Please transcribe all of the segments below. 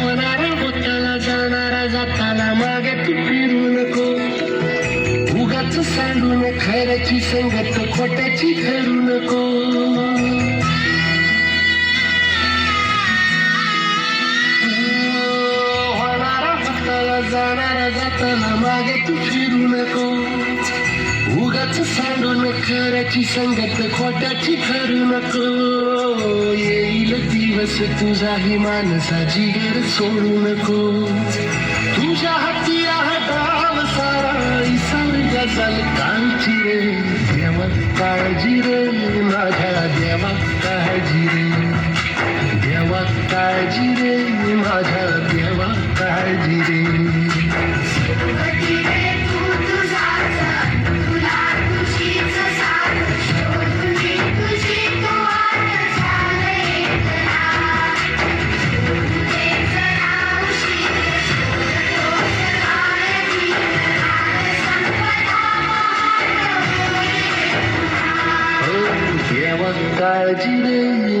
होणारा होताला जाणारा जाताना मागे तू फिरू नको. उगाच सांडून खऱ्याची संगत खोट्याची ठरू नको. होणारा होताला जाणारा जाताना मागे तू फिरू नको. उगाच सांडून खऱ्याची संगत खोट्याची ठरू नको. येईल ती दिवस तुझाही माणसाची गर सोडू नको तुझ्या हाती डाव सारा इसर काळजी रे. देवा काळजी रे माझ्या देवा काळजी रे. देवा काळजी रे माझ्या देवा काळजी रे.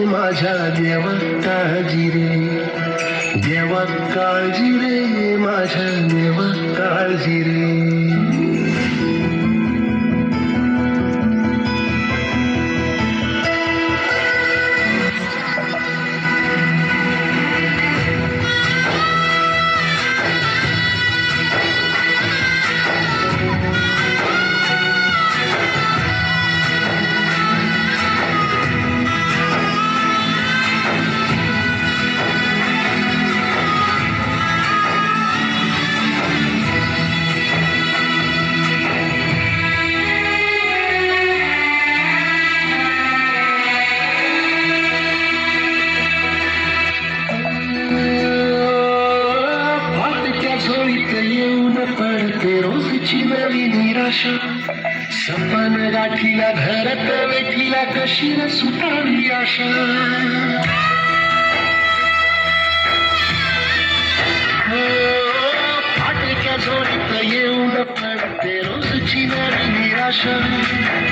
माझ्या देवा जिरे. रे देवा काळजी रे माझ्या देवा काळजी रे पडते रोजची नवी निराशा. सपन गाठीला धरत वेठीला कशी न सुटावी आशा. हो, फाटक्या झोळीत येऊन पडते रोजची नवी निराशा.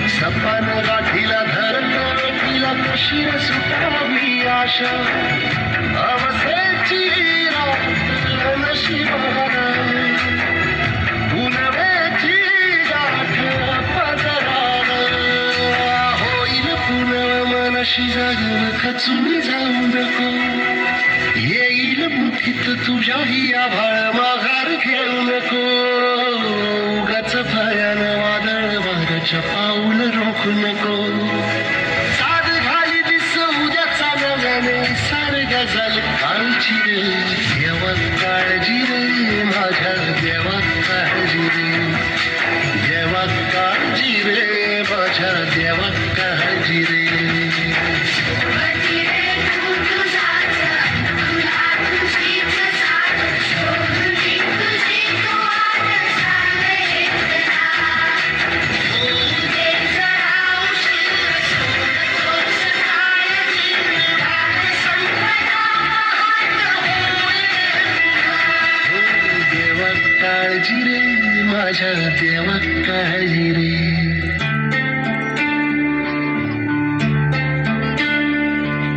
सपन गाठीला धरत वेठीला कशी न सुटावी आशा. शिजाऱ्याला खचून जाऊ नको येईल मुठीत तुझ्याही आभाळ माघार घेऊ नको. उगाच भयान वादळ वाऱ्याच्या पाऊल रोखू नको. साध घाली दिस उद्याचा नव्याने सार गजल कालची रे. देवा काळजी रे. माझ्या देवा काळजी रे.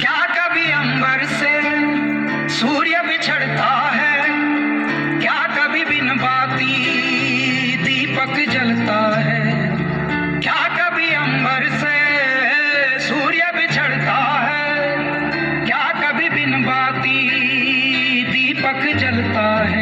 क्या कभी अंबर से सूर्य बिछड़ता है? क्या कभी बिन बाती दीपक जलता है? क्या कभी अंबर से सूर्य बिछड़ता है? क्या कभी बिन बाती दीपक जलता है?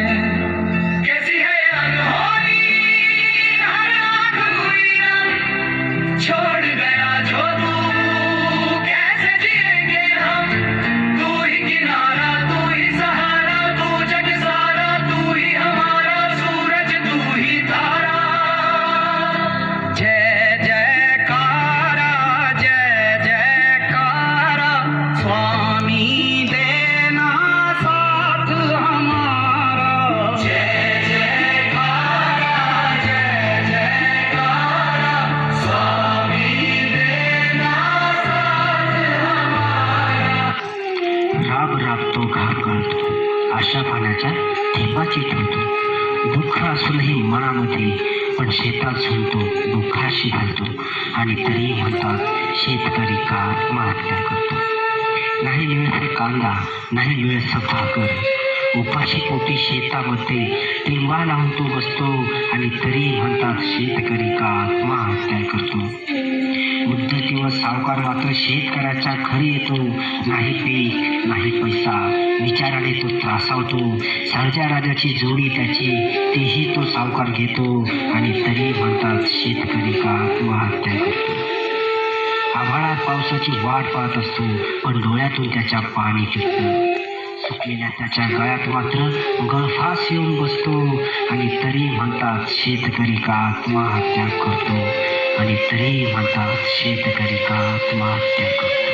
आशा पाण्याच्या थेंबाची ठेवतो. दुःख असूनही मनामध्ये पण शेतात झुलतो दुःखाशी घालतो. आणि तरी म्हणतात शेतकरी का आत्महत्या करतो. नाही मिळत कांदा नाही मिळत भाकर. उपाशी पोटी शेतामध्ये टिंबा लावून तो बसतो आणि तरी म्हणतात शेतकरी का आत्महत्या करतो. मुदतीवर सावकार मात्र शेतकऱ्याच्या घरी येतो. नाही पीक नाही पैसा. विचाराने तो त्रासावतो. सर्जा राजाची जोडी त्याची. तीही तो सावकार घेतो. आणि तरी म्हणतात शेतकरी का? आत्महत्या करतो. आभाळात पावसाची वाट पाहत असतो. पण डोळ्यातून त्याच्या पाणी फिरतं. सुकलेल्या त्याच्या गळ्यात मात्र गळफास येऊन बसतो. आणि तरी म्हणतात शेतकरी का? आत्महत्या करतो. आणि तरी म्हणतात शेतकरी का आत्महत्या करतो